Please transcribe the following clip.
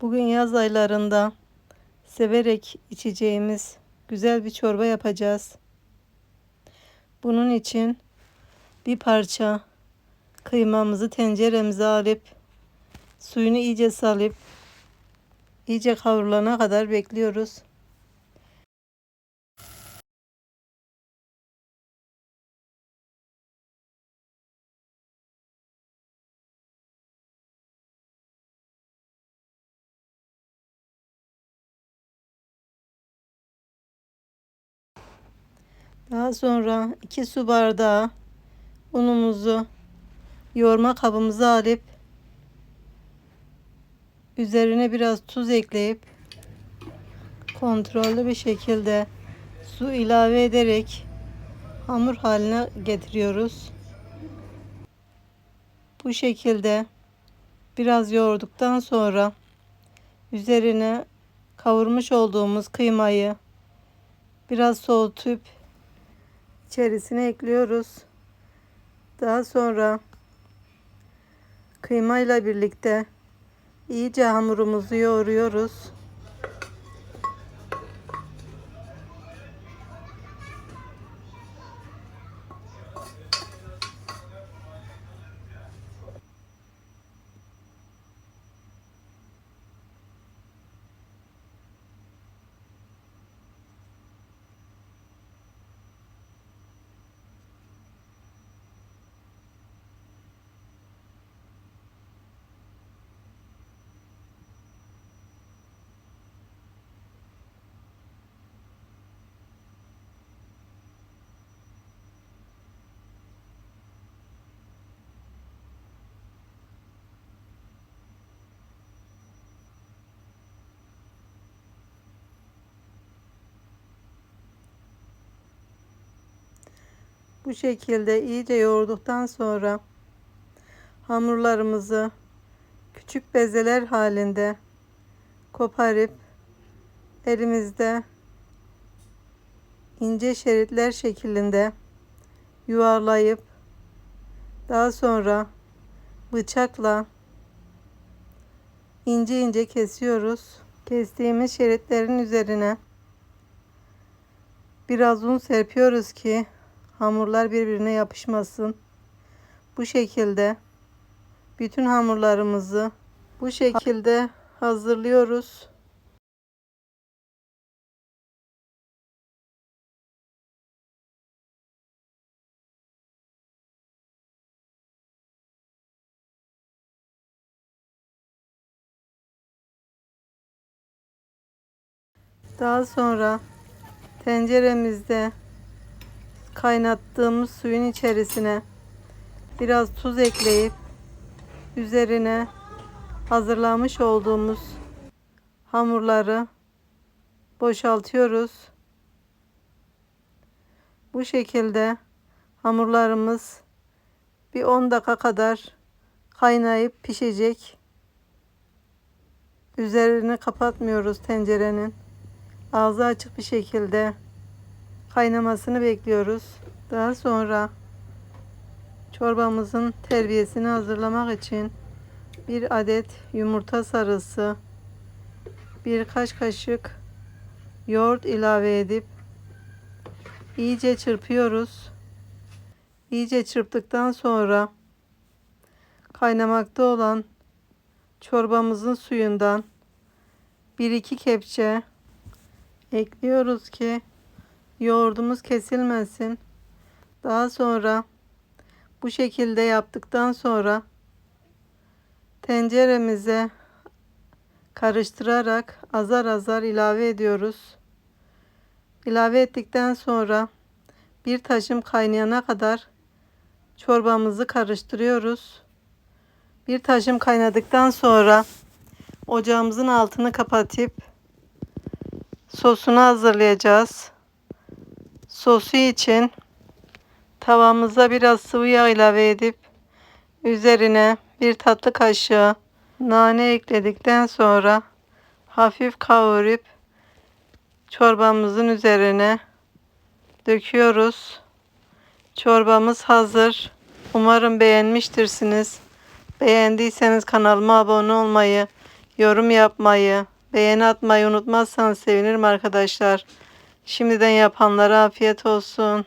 Bugün yaz aylarında severek içeceğimiz güzel bir çorba yapacağız. Bunun için bir parça kıymamızı tenceremize alıp suyunu iyice salıp iyice kavrulana kadar bekliyoruz. Daha sonra 2 su bardağı unumuzu yoğurma kabımıza alıp üzerine biraz tuz ekleyip kontrollü bir şekilde su ilave ederek hamur haline getiriyoruz. Bu şekilde biraz yoğurduktan sonra üzerine kavurmuş olduğumuz kıymayı biraz soğutup içerisine ekliyoruz. Daha sonra kıymayla birlikte iyice hamurumuzu yoğuruyoruz. Bu şekilde iyice yoğurduktan sonra hamurlarımızı küçük bezeler halinde koparıp elimizde ince şeritler şeklinde yuvarlayıp daha sonra bıçakla ince ince kesiyoruz. Kestiğimiz şeritlerin üzerine biraz un serpiyoruz ki hamurlar birbirine yapışmasın. Bu şekilde bütün hamurlarımızı bu şekilde hazırlıyoruz. Daha sonra tenceremizde kaynattığımız suyun içerisine biraz tuz ekleyip üzerine hazırlamış olduğumuz hamurları boşaltıyoruz. Bu şekilde hamurlarımız bir 10 dakika kadar kaynayıp pişecek. Üzerini kapatmıyoruz tencerenin. Ağzı açık bir şekilde kaynamasını bekliyoruz. Daha sonra çorbamızın terbiyesini hazırlamak için bir adet yumurta sarısı, birkaç kaşık yoğurt ilave edip iyice çırpıyoruz. İyice çırptıktan sonra kaynamakta olan çorbamızın suyundan bir iki kepçe ekliyoruz ki yoğurdumuz kesilmesin. Daha sonra bu şekilde yaptıktan sonra tenceremize karıştırarak azar azar ilave ediyoruz. İlave ettikten sonra bir taşım kaynayana kadar çorbamızı karıştırıyoruz. Bir taşım kaynadıktan sonra ocağımızın altını kapatıp sosunu hazırlayacağız. Sosu için tavamıza biraz sıvı yağ ilave edip üzerine bir tatlı kaşığı nane ekledikten sonra hafif kavurup çorbamızın üzerine döküyoruz. Çorbamız hazır. Umarım beğenmiştirsiniz. Beğendiyseniz kanalıma abone olmayı, yorum yapmayı, beğeni atmayı unutmazsanız sevinirim arkadaşlar. Şimdiden yapanlara afiyet olsun.